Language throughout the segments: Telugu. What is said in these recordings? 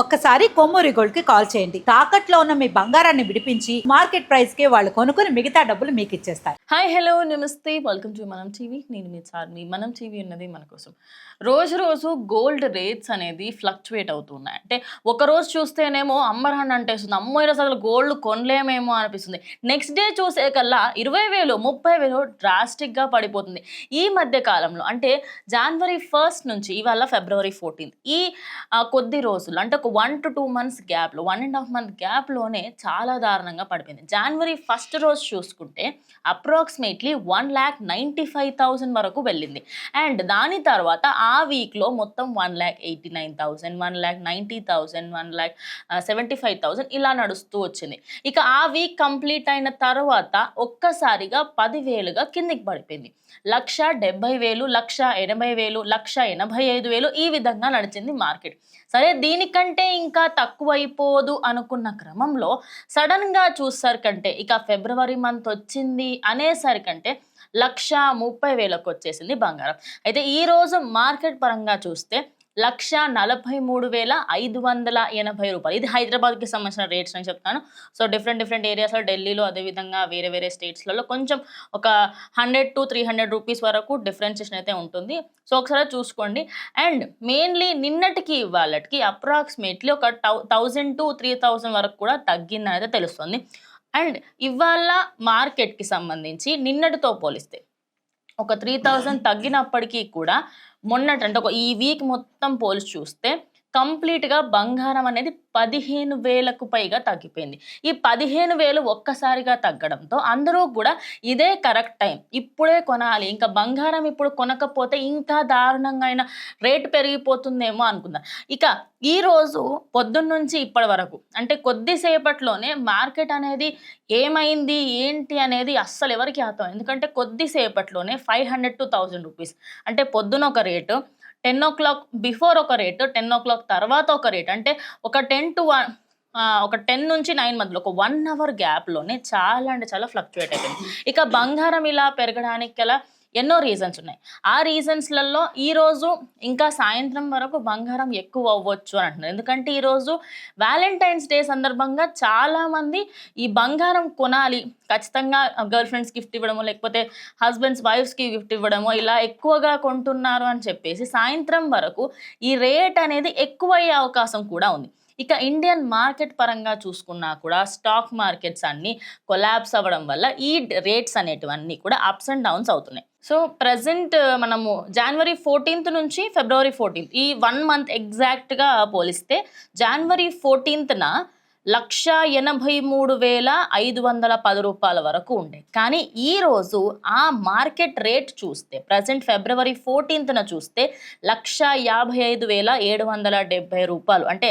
ఒక్కసారి కొమ్మూరి గోల్డ్కి కాల్ చేయండి. తాకట్లో ఉన్న మీ బంగారాన్ని విడిపించి మార్కెట్ ప్రైస్కి వాళ్ళు కొనుక్కుని మిగతా డబ్బులు మీకు ఇచ్చేస్తారు. హాయ్ హలో నమస్తే. Welcome to Manam TV. నేను మీ సార్ మీ మనం టీవీ ఉన్నది మన కోసం. రోజు రోజు గోల్డ్ రేట్స్ అనేది ఫ్లక్చువేట్ అవుతున్నాయి. అంటే ఒక రోజు చూస్తేనేమో అమ్మరాన్ అంటేస్తుంది. అమ్మో ఈరోజు అసలు గోల్డ్ కొనలేమేమో అనిపిస్తుంది. నెక్స్ట్ డే చూసే కల్లా ఇరవై వేలు ముప్పై వేలు డ్రాస్టిక్గా పడిపోతుంది. ఈ మధ్య కాలంలో అంటే జనవరి ఫస్ట్ నుంచి ఇవాళ ఫిబ్రవరి ఫోర్టీన్త్ ఈ కొద్ది రోజులు అంటే ఒక వన్ టు టూ మంత్స్ గ్యాప్లో వన్ అండ్ హాఫ్ మంత్ గ్యాప్లోనే చాలా దారుణంగా పడిపోయింది. జనవరి ఫస్ట్ రోజు చూసుకుంటే approximately one lakh ninety five thousand వరకు వెళ్ళింది. అండ్ దాని తర్వాత ఆ వీక్లో మొత్తం one lakh eighty nine thousand one lakh ninety thousand one lakh seventy five thousand ఇలా నడుస్తూ వచ్చింది. ఇక ఆ వీక్ కంప్లీట్ అయిన తర్వాత ఒక్కసారిగా పదివేలుగా కిందికి పడిపోయింది. లక్ష డెబ్బై వేలు లక్ష ఎనభై వేలు లక్ష ఎనభై ఐదు వేలు ఈ విధంగా నడిచింది మార్కెట్. సరే దీనికంటే ఇంకా తక్కువైపోదు అనుకున్న క్రమంలో సడన్గా చూసరికంటే ఇక ఫిబ్రవరి మంత్ వచ్చింది అనేసరికంటే లక్ష ముప్పై వేలకు వచ్చేసింది బంగారం. అయితే ఈ రోజు మార్కెట్ పరంగా చూస్తే లక్ష నలభై మూడు వేల ఐదు వందల ఎనభై రూపాయలు. ఇది హైదరాబాద్కి సంబంధించిన రేట్స్ అని చెప్తాను. సో డిఫరెంట్ డిఫరెంట్ ఏరియాస్లో ఢిల్లీలో అదేవిధంగా వేరే వేరే స్టేట్స్లలో కొంచెం ఒక hundred to three hundred rupees వరకు డిఫరెన్సేషన్ అయితే ఉంటుంది. సో ఒకసారి చూసుకోండి. అండ్ మెయిన్లీ నిన్నటికి వాళ్ళకి అప్రాక్సిమేట్లీ ఒక two thousand to three thousand వరకు కూడా తగ్గిందని అయితే తెలుస్తుంది. అండ్ ఇవాళ మార్కెట్కి సంబంధించి నిన్నటితో పోలిస్తే ఒక త్రీ థౌజండ్ తగ్గినప్పటికీ కూడా మొన్నటి అంటే ఒక ఈ వీక్ మొత్తం పోల్చి చూస్తే కంప్లీట్గా బంగారం అనేది పదిహేను వేలకు పైగా తగ్గిపోయింది. ఈ పదిహేను వేలు ఒక్కసారిగా తగ్గడంతో అందరూ కూడా ఇదే కరెక్ట్ టైం. ఇప్పుడే కొనాలి. ఇంకా బంగారం ఇప్పుడు కొనకపోతే ఇంకా దారుణంగా అయిన రేటు పెరిగిపోతుందేమో అనుకుందాం. ఇక ఈరోజు పొద్దున్నుంచి ఇప్పటి వరకు అంటే కొద్దిసేపట్లోనే మార్కెట్ అనేది ఏమైంది ఏంటి అనేది అస్సలు ఎవరికి అర్థం ఎందుకంటే కొద్దిసేపట్లోనే five hundred to thousand rupees. అంటే పొద్దున ఒక rate ten o'clock before ఒక రేటు టెన్ ఓ క్లాక్ తర్వాత ఒక రేట్. అంటే ఒక టెన్ టు వన్ ఒక టెన్ నుంచి నైన్ మధ్యలో ఒక వన్ అవర్ గ్యాప్లోనే చాలా అంటే చాలా ఫ్లక్చువేట్ అయిపోయింది. ఇక బంగారం ఇలా పెరగడానికి గల ఎన్నో రీజన్స్ ఉన్నాయి. ఆ రీజన్స్లలో ఈరోజు ఇంకా సాయంత్రం వరకు బంగారం ఎక్కువ అవ్వచ్చు అని అంటున్నారు. ఎందుకంటే ఈరోజు వ్యాలంటైన్స్ డే సందర్భంగా చాలామంది ఈ బంగారం కొనాలి. ఖచ్చితంగా గర్ల్ ఫ్రెండ్స్ గిఫ్ట్ ఇవ్వడమో లేకపోతే హస్బెండ్స్ వైఫ్స్కి గిఫ్ట్ ఇవ్వడమో ఇలా ఎక్కువగా కొంటున్నారు అని చెప్పేసి సాయంత్రం వరకు ఈ రేట్ అనేది ఎక్కువ అయ్యే అవకాశం కూడా ఉంది. ఇక ఇండియన్ మార్కెట్ పరంగా చూసుకున్నా కూడా స్టాక్ మార్కెట్స్ అన్నీ కొలాబ్స్ అవ్వడం వల్ల ఈ రేట్స్ అనేటివన్నీ కూడా అప్స్ అండ్ డౌన్స్ అవుతున్నాయి. సో ప్రజెంట్ మనము జనవరి ఫోర్టీన్త్ నుంచి ఫిబ్రవరి ఫోర్టీన్త్ ఈ వన్ మంత్ ఎగ్జాక్ట్గా పోలిస్తే జనవరి ఫోర్టీన్త్న లక్ష ఎనభై మూడు వేల ఐదు వందల పది రూపాయల వరకు ఉండే. కానీ ఈరోజు ఆ మార్కెట్ రేట్ చూస్తే ప్రజెంట్ ఫిబ్రవరి ఫోర్టీన్త్న చూస్తే లక్ష యాభై ఐదు వేల ఏడు వందల డెబ్బై రూపాయలు. అంటే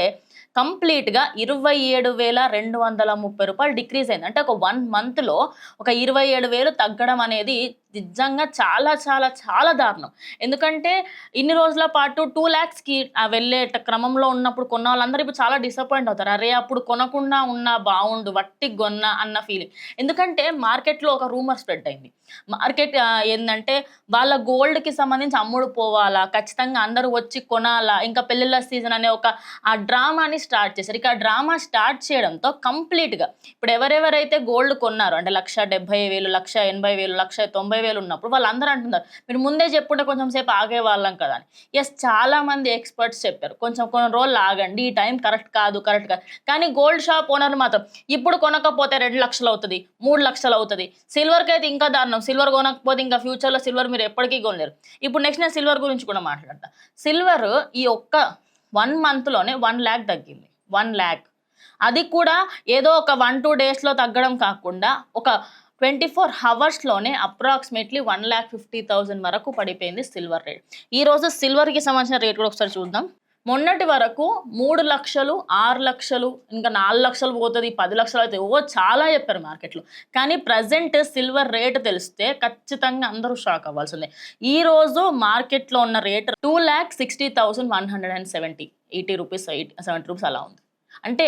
కంప్లీట్గా ఇరవై ఏడు వేల రెండు వందల ముప్పై రూపాయలు డిక్రీజ్ అయింది. అంటే ఒక వన్ మంత్లో ఒక ఇరవై ఏడు వేలు తగ్గడం అనేది నిజంగా చాలా చాలా చాలా దారుణం. ఎందుకంటే ఇన్ని రోజుల పాటు టూ ల్యాక్స్కి వెళ్ళే క్రమంలో ఉన్నప్పుడు కొన్న వాళ్ళందరూ ఇప్పుడు చాలా డిసప్పాయింట్ అవుతారు. అరే అప్పుడు కొనకుండా ఉన్నా బాగుండు వట్టి కొన్న అన్న ఫీలింగ్ ఎందుకంటే మార్కెట్లో ఒక రూమర్ స్ప్రెడ్ అయింది. మార్కెట్ ఏంటంటే వాళ్ళ గోల్డ్కి సంబంధించి అమ్ముడు పోవాలా ఖచ్చితంగా అందరూ వచ్చి కొనాలా ఇంకా పెళ్ళిళ్ళ సీజన్ అనే ఒక ఆ డ్రామాని స్టార్ట్ చేశారు. ఇక ఆ డ్రామా స్టార్ట్ చేయడంతో కంప్లీట్గా ఇప్పుడు ఎవరెవరైతే గోల్డ్ కొన్నారో అంటే లక్ష డెబ్బై వేలు లక్ష ఎనభై వేలు లక్ష తొంభై వేలు ఉన్నప్పుడు వాళ్ళందరూ అంటున్నారు మీరు ముందే చెప్పుంటే కొంచెం సేపు ఆగే వాళ్ళం కదా అని. ఎస్ చాలా మంది ఎక్స్పర్ట్స్ చెప్పారు కొంచెం కొన్ని రోజులు ఆగండి ఈ టైం కరెక్ట్ కాదు కరెక్ట్ కాదు. కానీ గోల్డ్ షాప్ ఓనర్ మాత్రం ఇప్పుడు కొనకపోతే రెండు లక్షలు అవుతుంది మూడు లక్షలు అవుతుంది సిల్వర్కి అయితే ఇంకా దారుణం సిల్వర్ కొనకపోతే ఇంకా ఫ్యూచర్లో సిల్వర్ మీరు ఎప్పటికీ కొనలేరు. ఇప్పుడు నెక్స్ట్ నేను సిల్వర్ గురించి కూడా మాట్లాడతా. సిల్వర్ ఈ ఒక్క వన్ మంత్లోనే వన్ ల్యాక్ తగ్గింది వన్ ల్యాక్. అది కూడా ఏదో ఒక వన్ టూ డేస్లో తగ్గడం కాకుండా ఒక twenty four హవర్స్లోనే approximately one lakh fifty thousand వరకు పడిపోయింది సిల్వర్ రేట్. ఈరోజు సిల్వర్కి సంబంధించిన రేట్ కూడా ఒకసారి చూద్దాం. మొన్నటి వరకు మూడు లక్షలు ఆరు లక్షలు ఇంకా నాలుగు లక్షలు పోతుంది పది లక్షలు అవుతుంది. ఓ చాలా చెప్పారు మార్కెట్లో. కానీ ప్రజెంట్ సిల్వర్ రేట్ తెలిస్తే ఖచ్చితంగా అందరూ షాక్ అవ్వాల్సిందే. ఈ రోజు మార్కెట్లో ఉన్న rate two lakh sixty thousand one hundred and seventy eighty rupees eight seventy rupees అలా ఉంది. అంటే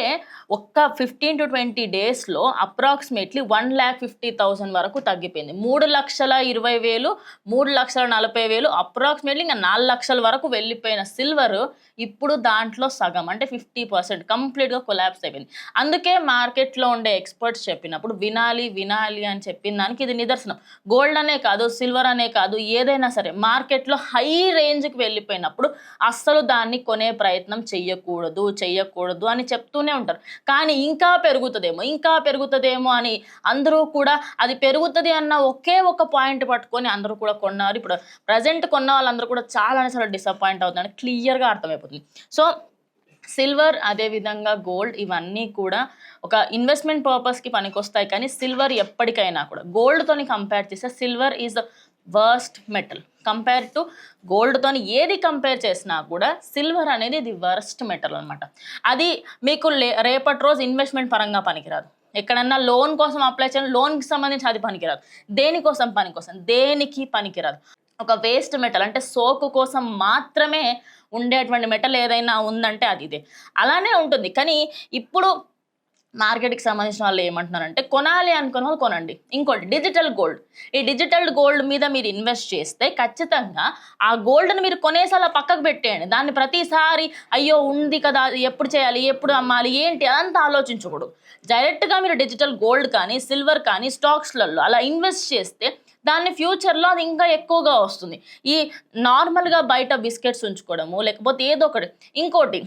ఒక్క ఫిఫ్టీన్ టు ట్వంటీ డేస్లో approximately one lakh fifty thousand వరకు తగ్గిపోయింది. మూడు లక్షల ఇరవై వేలు మూడు లక్షల నలభై వేలు అప్రాక్సిమేట్లీ ఇంకా నాలుగు లక్షల వరకు వెళ్ళిపోయిన సిల్వర్ ఇప్పుడు దాంట్లో సగం అంటే ఫిఫ్టీ పర్సెంట్ కంప్లీట్గా కొలాప్స్ అయిపోయింది. అందుకే మార్కెట్లో ఉండే ఎక్స్పర్ట్స్ చెప్పినప్పుడు వినాలి వినాలి అని చెప్పిన దానికి ఇది నిదర్శనం. గోల్డ్ అనే కాదు సిల్వర్ అనే కాదు ఏదైనా సరే మార్కెట్లో హై రేంజ్కి వెళ్ళిపోయినప్పుడు అస్సలు దాన్ని కొనే ప్రయత్నం చెయ్యకూడదు చెయ్యకూడదు అని చెప్తూనే ఉంటారు. కానీ ఇంకా పెరుగుతుందేమో ఇంకా పెరుగుతుందేమో అని అందరూ కూడా అది పెరుగుతుంది అన్న ఒకే ఒక పాయింట్ పట్టుకొని అందరూ కూడా కొన్నారు. ఇప్పుడు ప్రజెంట్ కొన్న వాళ్ళందరూ కూడా చాలా చాలా డిసప్పాయింట్ అవుతుందని క్లియర్గా అర్థమైపోతుంది. సో సిల్వర్ అదేవిధంగా గోల్డ్ ఇవన్నీ కూడా ఒక ఇన్వెస్ట్మెంట్ పర్పస్కి పనికొస్తాయి. కానీ సిల్వర్ ఎప్పటికైనా కూడా గోల్డ్తోని కంపేర్ చేస్తే silver is the worst metal. Compare to గోల్డ్తోని ఏది కంపేర్ చేసినా కూడా సిల్వర్ అనేది ది వర్స్ట్ మెటల్ అనమాట అది మీకు లే- రేపటి రోజు ఇన్వెస్ట్మెంట్ పరంగా పనికిరాదు. ఎక్కడన్నా లోన్ కోసం అప్లై చేయాలి లోన్కి సంబంధించి అది పనికిరాదు. దేనికోసం పని కోసం దేనికి పనికిరాదు? ఒక వేస్ట్ మెటల్ అంటే సోకు కోసం మాత్రమే ఉండేటువంటి మెటల్ ఏదైనా ఉందంటే అది ఇదే. అలానే ఉంటుంది. కానీ ఇప్పుడు మార్కెట్కి సంబంధించిన వాళ్ళు ఏమంటున్నారంటే కొనాలి అనుకున్న వాళ్ళు కొనండి. ఇంకోటి డిజిటల్ గోల్డ్. ఈ డిజిటల్ గోల్డ్ మీద మీరు ఇన్వెస్ట్ చేస్తే ఖచ్చితంగా ఆ గోల్డ్ని మీరు కొనేసి పక్కకు పెట్టేయండి. దాన్ని ప్రతిసారి అయ్యో ఉంది కదా ఎప్పుడు చేయాలి ఎప్పుడు అమ్మాలి ఏంటి? అదంతా ఆలోచించకూడదు. డైరెక్ట్గా మీరు డిజిటల్ గోల్డ్ కానీ సిల్వర్ కానీ స్టాక్స్లలో అలా ఇన్వెస్ట్ చేస్తే దాన్ని ఫ్యూచర్లో అది ఇంకా ఎక్కువగా వస్తుంది. ఈ నార్మల్గా బయట బిస్కెట్స్ ఉంచుకోవడము లేకపోతే ఏదో ఒకటి. ఇంకోటి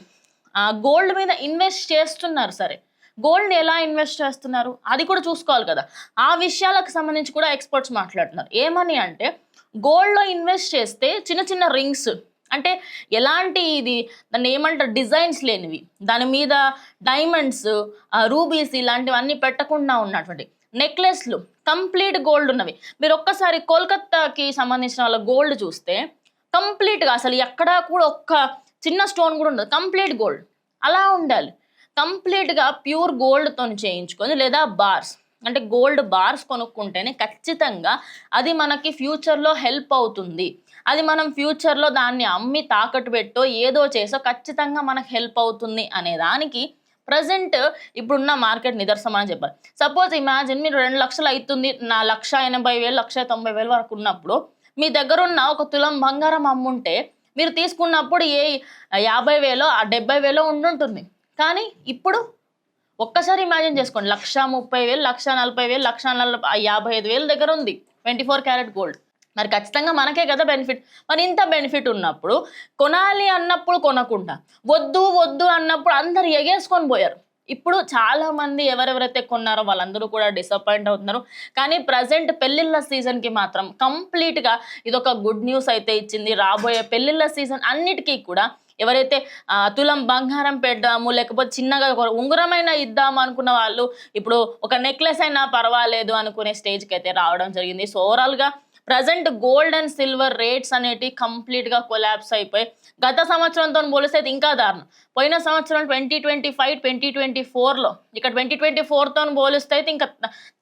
గోల్డ్ మీద ఇన్వెస్ట్ చేస్తున్నారు సరే గోల్డ్ని ఎలా ఇన్వెస్ట్ చేస్తున్నారు? అది కూడా చూసుకోవాలి కదా. ఆ విషయాలకు సంబంధించి కూడా ఎక్స్పర్ట్స్ మాట్లాడుతున్నారు. ఏమని అంటే గోల్డ్లో ఇన్వెస్ట్ చేస్తే చిన్న చిన్న రింగ్స్ అంటే ఎలాంటి ఇది దాన్ని ఏమంటారు డిజైన్స్ లేనివి దాని మీద డైమండ్స్ రూబీస్ ఇలాంటివన్నీ పెట్టకుండా ఉన్నటువంటి నెక్లెస్లు కంప్లీట్ గోల్డ్ ఉన్నవి. మీరు ఒక్కసారి కోల్కత్తాకి సంబంధించిన వాళ్ళ గోల్డ్ చూస్తే కంప్లీట్గా అసలు ఎక్కడా కూడా ఒక్క చిన్న స్టోన్ కూడా ఉండదు. Complete gold. అలా ఉండాలి. కంప్లీట్గా ప్యూర్ గోల్డ్తో చేయించుకొని లేదా బార్స్ అంటే గోల్డ్ బార్స్ కొనుక్కుంటేనే ఖచ్చితంగా అది మనకి ఫ్యూచర్లో హెల్ప్ అవుతుంది. అది మనం ఫ్యూచర్లో దాన్ని అమ్మి తాకట్టు పెట్టో ఏదో చేసో ఖచ్చితంగా మనకు హెల్ప్ అవుతుంది అనే దానికి ప్రజెంట్ ఇప్పుడున్న మార్కెట్ నిదర్శనం అని చెప్పాలి. సపోజ్ ఇమాజిన్ మీరు రెండు లక్షలు అవుతుంది నా లక్ష ఎనభై వేలు లక్ష తొంభై వేలు వరకు ఉన్నప్పుడు మీ దగ్గర ఉన్న ఒక తులం బంగారం అమ్ముంటే మీరు తీసుకున్నప్పుడు ఏ యాభై వేలో ఆ డెబ్బై వేలో ఉండుంటుంది. కానీ ఇప్పుడు ఒక్కసారి ఇమాజిన్ చేసుకోండి. లక్ష ముప్పై వేలు లక్ష నలభై వేలు లక్ష నలభై యాభై ఐదు వేలు దగ్గర ఉంది. Twenty four carat gold. మరి ఖచ్చితంగా మనకే కదా బెనిఫిట్ మరి ఇంత బెనిఫిట్ ఉన్నప్పుడు కొనాలి అన్నప్పుడు కొనకుండా వద్దు వద్దు అన్నప్పుడు అందరు ఎగేసుకొని పోయారు. ఇప్పుడు చాలా మంది ఎవరెవరైతే కొన్నారో వాళ్ళందరూ కూడా డిసప్పాయింట్ అవుతున్నారు. కానీ ప్రజెంట్ పెళ్ళిళ్ళ సీజన్కి మాత్రం కంప్లీట్గా ఇదొక గుడ్ న్యూస్ అయితే ఇచ్చింది. రాబోయే పెళ్ళిళ్ళ సీజన్ అన్నిటికీ కూడా ఎవరైతే తులం బంగారం పెడదాము లేకపోతే చిన్నగా ఒక ఉంగరమైనా ఇద్దాము అనుకున్న వాళ్ళు ఇప్పుడు ఒక నెక్లెస్ అయినా పర్వాలేదు అనుకునే స్టేజ్కి అయితే రావడం జరిగింది. సో ఓవరాల్గా present gold and silver rates అనేటివి కంప్లీట్గా కొలాప్స్ అయిపోయి గత సంవత్సరంతో పోలిస్తే అయితే ఇంకా దారుణం. పోయిన సంవత్సరం twenty twenty five twenty twenty ఫోర్లో ఇక ట్వంటీ ట్వంటీ ఫోర్తో పోలిస్తే అయితే ఇంకా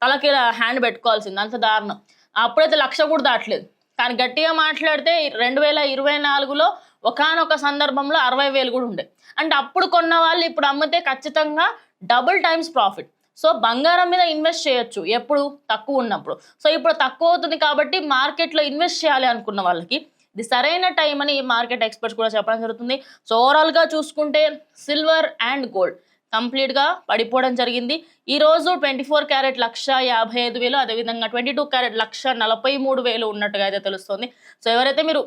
తలకి హ్యాండ్ పెట్టుకోవాల్సింది. అంత దారుణం. అప్పుడైతే లక్ష కూడా దాటలేదు. కానీ గట్టిగా మాట్లాడితే రెండు వేల ఇరవై నాలుగులో ఒకానొక సందర్భంలో అరవై వేలు కూడా ఉండే. అంటే అప్పుడు కొన్న వాళ్ళు ఇప్పుడు అమ్మితే ఖచ్చితంగా డబుల్ టైమ్స్ ప్రాఫిట్. సో బంగారం మీద ఇన్వెస్ట్ చేయొచ్చు ఎప్పుడు? తక్కువ ఉన్నప్పుడు. సో ఇప్పుడు తక్కువ అవుతుంది కాబట్టి మార్కెట్లో ఇన్వెస్ట్ చేయాలి అనుకున్న వాళ్ళకి ఇది సరైన టైం అని మార్కెట్ ఎక్స్పర్ట్స్ కూడా చెప్పడం జరుగుతుంది. సో ఓవరాల్గా చూసుకుంటే సిల్వర్ అండ్ గోల్డ్ కంప్లీట్గా పడిపోవడం జరిగింది. ఈరోజు ట్వంటీ ఫోర్ క్యారెట్ లక్ష యాభై ఐదు వేలు అదేవిధంగా ట్వంటీ టూ క్యారెట్ లక్ష నలభై మూడు వేలు ఉన్నట్టుగా అయితే తెలుస్తుంది. సో ఎవరైతే మీరు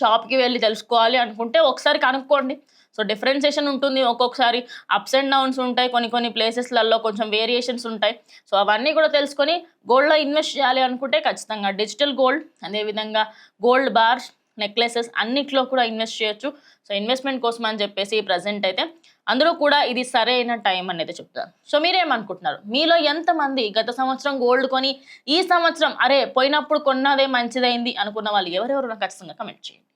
షాప్కి వెళ్ళి తెలుసుకోవాలి అనుకుంటే ఒకసారి కనుక్కోండి. సో డిఫరెన్సేషన్ ఉంటుంది ఒక్కొక్కసారి. అప్స్ అండ్ డౌన్స్ ఉంటాయి కొన్ని కొన్ని ప్లేసెస్లలో కొంచెం వేరియేషన్స్ ఉంటాయి. సో అవన్నీ కూడా తెలుసుకొని గోల్డ్లో ఇన్వెస్ట్ చేయాలి అనుకుంటే ఖచ్చితంగా డిజిటల్ గోల్డ్ అదేవిధంగా గోల్డ్ బార్స్ నెక్లెసెస్ అన్నిట్లో కూడా ఇన్వెస్ట్ చేయొచ్చు. సో ఇన్వెస్ట్మెంట్ కోసం అని చెప్పేసి ప్రజెంట్ అయితే అందరూ కూడా ఇది సరైన టైం అనేది చెప్తారు. సో మీరేమనుకుంటున్నారు? మీలో ఎంతమంది గత సంవత్సరం గోల్డ్ కొని ఈ సంవత్సరం అరే పోయినప్పుడు కొన్నదే మంచిదైంది అనుకున్న వాళ్ళు ఎవరెవరు నాకు ఖచ్చితంగా కమెంట్ చేయండి.